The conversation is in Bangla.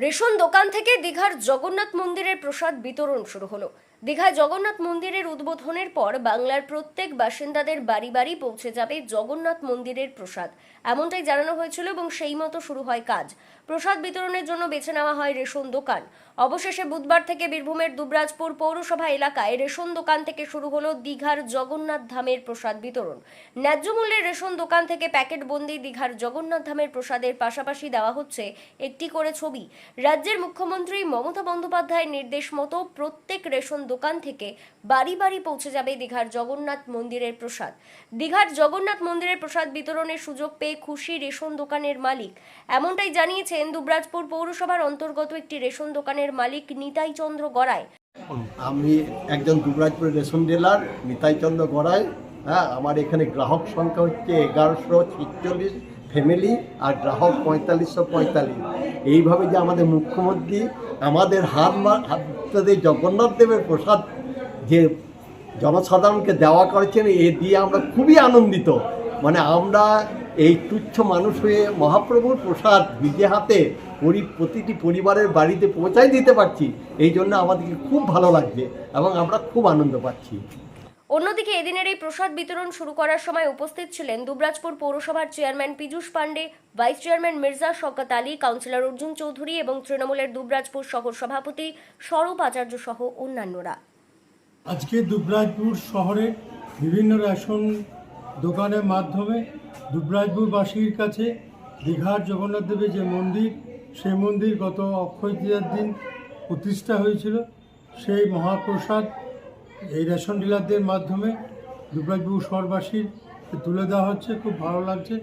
রেশন দোকান থেকে দীঘার জগন্নাথ মন্দিরের প্রসাদ বিতরণ শুরু হলো। দীঘায় জগন্নাথ মন্দিরের উদ্বোধনের পর বাংলার প্রত্যেক বাসিন্দাদের বাড়ি বাড়ি পৌঁছে যাবে জগন্নাথ মন্দিরের প্রসাদ। এমনটাই জানানো হয়েছিল এবং সেই মতো শুরু হয় কাজ। প্রসাদ বিতরণের জন্য বেছে নেওয়া হয় রেশন দোকান। অবশেষে বুধবার থেকে বীরভূমের দুবরাজপুর পৌরসভা এলাকায় রেশন দোকান থেকে শুরু হলো দীঘার জগন্নাথ ধামের প্রসাদ বিতরণ। ন্যায্য মূল্যের রেশন দোকান থেকে প্যাকেটবন্দি দীঘার জগন্নাথ ধামের প্রসাদের পাশাপাশি দেওয়া হচ্ছে একটি করে ছবি। রাজ্যের মুখ্যমন্ত্রী মমতা বন্দ্যোপাধ্যায়ের নির্দেশ মতো প্রত্যেক রেশন দোকান থেকে বাড়ি বাড়ি পৌঁছে যাবে দীঘার জগন্নাথ মন্দিরের প্রসাদ। দীঘার জগন্নাথ মন্দিরের প্রসাদ বিতরণের সুযোগ পেয়ে খুশি রেশন দোকানের মালিক। এমনটাই জানিয়েছেন দুবরাজপুর পৌরসভার অন্তর্গত একটি রেশন দোকানের মালিক নিতাই চন্দ্র গড়ায় আমি একজন দুবরাজপুরের রেশন ডিলার, নিতাইচন্দ্র গড়াই। হ্যাঁ আমার এখানে গ্রাহক সংখ্যা হচ্ছে এগারোশো ছিচল্লিশ। ফ্যামিলি আর গ্রাহক পঁয়তাল্লিশশো পঁয়তাল্লিশ। এইভাবে যে আমাদের মুখ্যমন্ত্রী আমাদের হাত মা- হাতে জগন্নাথ দেবের প্রসাদ যে জনসাধারণকে দেওয়া করেছেন, এ দিয়ে আমরা খুবই আনন্দিত। মানে আমরা এই তুচ্ছ মানুষ হয়ে মহাপ্রভুর প্রসাদ নিজে হাতে পরি, প্রতিটি পরিবারের বাড়িতে পৌঁছাই দিতে পারছি। এই জন্য আমাদেরকে খুব ভালো লাগছে এবং আমরা খুব আনন্দ পাচ্ছি। অন্যদিকে এদিনের এই প্রসাদ বিতরণ শুরু করার সময় উপস্থিত ছিলেন দুবরাজপুর পৌরসভার chairman Piyush Pandey, vice chairman Mirza Shaukat Ali, councillor Arjun Chowdhury এবং তৃণমূলের দুবরাজপুর শহর সভাপতি স্বরূপ আচার্য সহ অন্যান্যরা। আজকে দুবরাজপুর শহরে বিভিন্ন রেশন দোকানের মাধ্যমে দুবরাজপুরবাসীর কাছে দীঘার জগন্নাথ দেবের যে মন্দির, সেই মন্দির গত অক্ষয় দিন প্রতিষ্ঠা হয়েছিল। সেই মহাপ্রসাদ এই রেশন ডিলারদের মাধ্যমে দুবরাজপুর শহরবাসীর তুলে দেওয়া হচ্ছে খুব ভালো লাগছে।